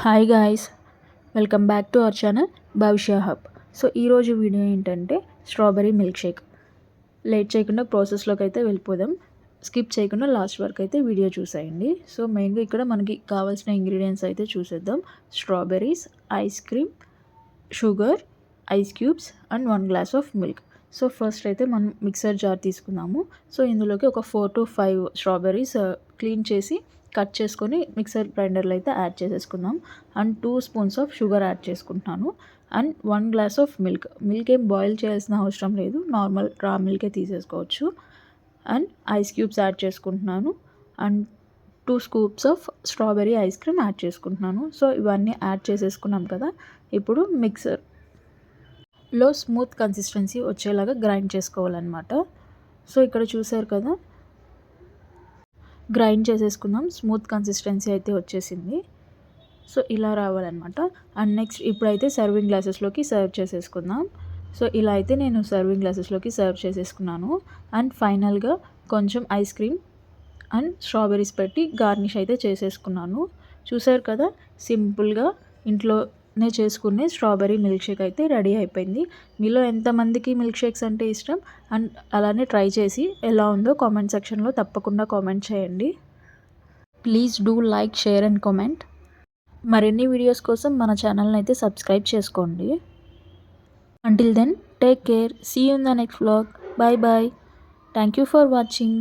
Hi guys welcome back to our channel Bhavishya hub so ఈరోజు video ఏంటంటే strawberry milk shake late చేయకుండా ప్రాసెస్లోకి అయితే వెళ్ళిపోదాం. స్కిప్ చేయకుండా లాస్ట్ వరకు అయితే వీడియో చూసేయండి. సో మెయిన్గా ఇక్కడ మనకి కావాల్సిన ఇంగ్రీడియంట్స్ అయితే చూసేద్దాం. Strawberries ice cream sugar ice cubes and one glass of milk so first అయితే మనం మిక్సర్ జార్ తీసుకుందాము. సో ఇందులోకి ఒక four to five strawberries clean చేసి కట్ చేసుకొని మిక్సర్ గ్రైండర్లో అయితే యాడ్ చేసేసుకుందాం. And two spoons of sugar add చేసుకుంటున్నాను. And one glass of milk. Milk ఏం బాయిల్ చేయాల్సిన అవసరం లేదు. నార్మల్ రా మిల్కే తీసేసుకోవచ్చు. అండ్ ఐస్ క్యూబ్స్ యాడ్ చేసుకుంటున్నాను. And two scoops of strawberry ice cream add చేసుకుంటున్నాను. సో ఇవన్నీ యాడ్ చేసేసుకున్నాం కదా. ఇప్పుడు మిక్సర్. లో స్మూత్ కన్సిస్టెన్సీ వచ్చేలాగా గ్రైండ్ చేసుకోవాలన్నమాట. సో ఇక్కడ చూసారు కదా గ్రైండ్ చేసేసుకుందాం. స్మూత్ కన్సిస్టెన్సీ అయితే వచ్చేసింది. సో ఇలా రావాలన్నమాట. అండ్ నెక్స్ట్ ఇప్పుడైతే సర్వింగ్ గ్లాసెస్లోకి సర్వ్ చేసేసుకుందాం. సో ఇలా అయితే నేను సర్వింగ్ గ్లాసెస్లోకి సర్వ్ చేసేసుకున్నాను. అండ్ ఫైనల్గా కొంచెం ఐస్ క్రీమ్ అండ్ స్ట్రాబెరీస్ పెట్టి గార్నిష్ అయితే చేసేసుకున్నాను. చూసారు కదా? సింపుల్గా ఇంట్లో ఇంట్లోనే చేసుకునే స్ట్రాబెరీ మిల్క్ షేక్ అయితే రెడీ అయిపోయింది. మీలో ఎంతమందికి మిల్క్ షేక్స్ అంటే ఇష్టం? అండ్ అలానే ట్రై చేసి ఎలా ఉందో కామెంట్ సెక్షన్లో తప్పకుండా కామెంట్ చేయండి. Please do like share and comment. మరిన్ని వీడియోస్ కోసం మన ఛానల్ని అయితే సబ్స్క్రైబ్ చేసుకోండి. Until then take care see in the next vlog bye bye thank you for watching